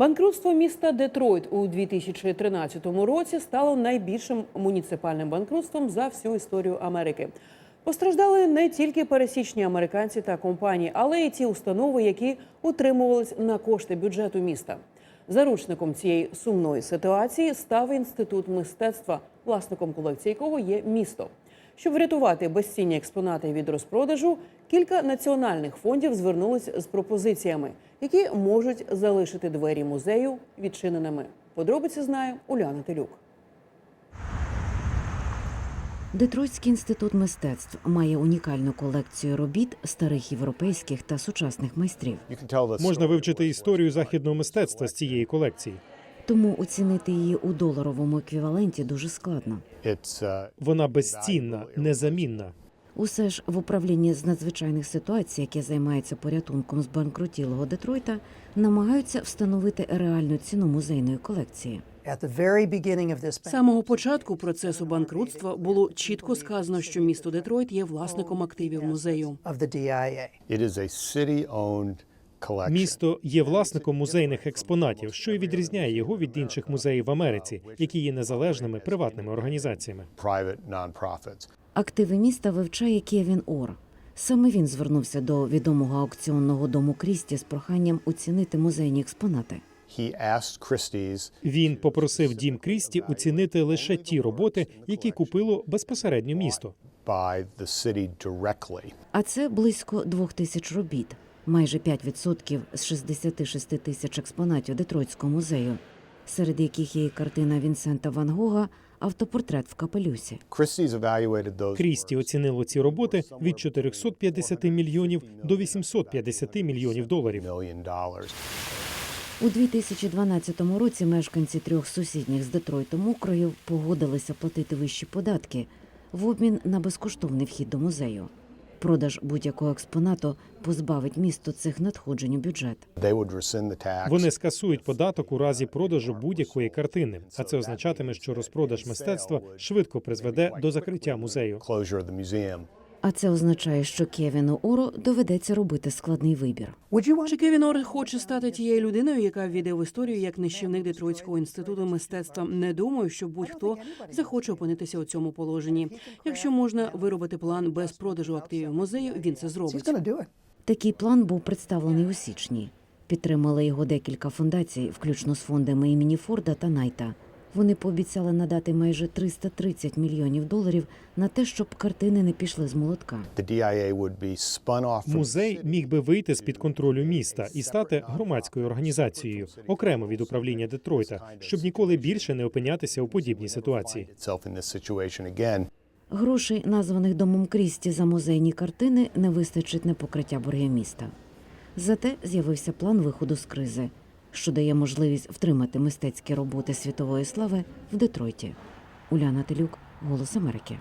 Банкрутство міста Детройт у 2013 році стало найбільшим муніципальним банкрутством за всю історію Америки. Постраждали не тільки пересічні американці та компанії, але й ті установи, які утримувались на кошти бюджету міста. Заручником цієї сумної ситуації став інститут мистецтва, власником колекції якого є місто. Щоб врятувати безцінні експонати від розпродажу, кілька національних фондів звернулись з пропозиціями, які можуть залишити двері музею відчиненими. Подробиці знає Уляна Телюк. Детройтський інститут мистецтв має унікальну колекцію робіт старих європейських та сучасних майстрів. Можна вивчити історію західного мистецтва з цієї колекції. Тому оцінити її у доларовому еквіваленті дуже складно. Вона безцінна, незамінна. Усе ж в управлінні з надзвичайних ситуацій, яке займається порятунком збанкрутілого Детройта, намагаються встановити реальну ціну музейної колекції. З самого початку процесу банкрутства було чітко сказано, що місто Детройт є власником активів музею. Місто є власником музейних експонатів, що й відрізняє його від інших музеїв в Америці, які є незалежними приватними організаціями. Активи міста вивчає Кевін Ор. Саме він звернувся до відомого аукціонного дому Крісті з проханням оцінити музейні експонати. Він попросив Дім Крісті оцінити лише ті роботи, які купило безпосередньо місто. А це близько двох тисяч робіт, майже 5% з 66 тисяч експонатів Детройтського музею, серед яких є і картина Вінсента Ван Гога, автопортрет в капелюсі. Крісті оцінило ці роботи від 450 мільйонів до 850 мільйонів доларів. У 2012 році мешканці трьох сусідніх з Детройтом округів погодилися платити вищі податки в обмін на безкоштовний вхід до музею. Продаж будь-якого експонату позбавить місто цих надходжень у бюджет. Вони скасують податок у разі продажу будь-якої картини, а це означатиме, що розпродаж мистецтва швидко призведе до закриття музею. А це означає, що Кевіну Оро доведеться робити складний вибір. Чи Кевін Ор хоче стати тією людиною, яка війде в історію як нищівник Детройтського інституту мистецтва? Не думаю, що будь-хто захоче опинитися у цьому положенні. Якщо можна виробити план без продажу активів музею, він це зробить. Такий план був представлений у січні. Підтримали його декілька фундацій, включно з фондами імені Форда та Найта. Вони пообіцяли надати майже 330 мільйонів доларів на те, щоб картини не пішли з молотка. Музей міг би вийти з під контролю міста і стати громадською організацією окремо від управління Детройта, щоб ніколи більше не опинятися у подібній ситуації. Грошей, названих домом Крісті за музейні картини, не вистачить на покриття боргів міста. Зате з'явився план виходу з кризи, що дає можливість втримати мистецькі роботи світової слави в Детройті. Уляна Телюк, Голос Америки.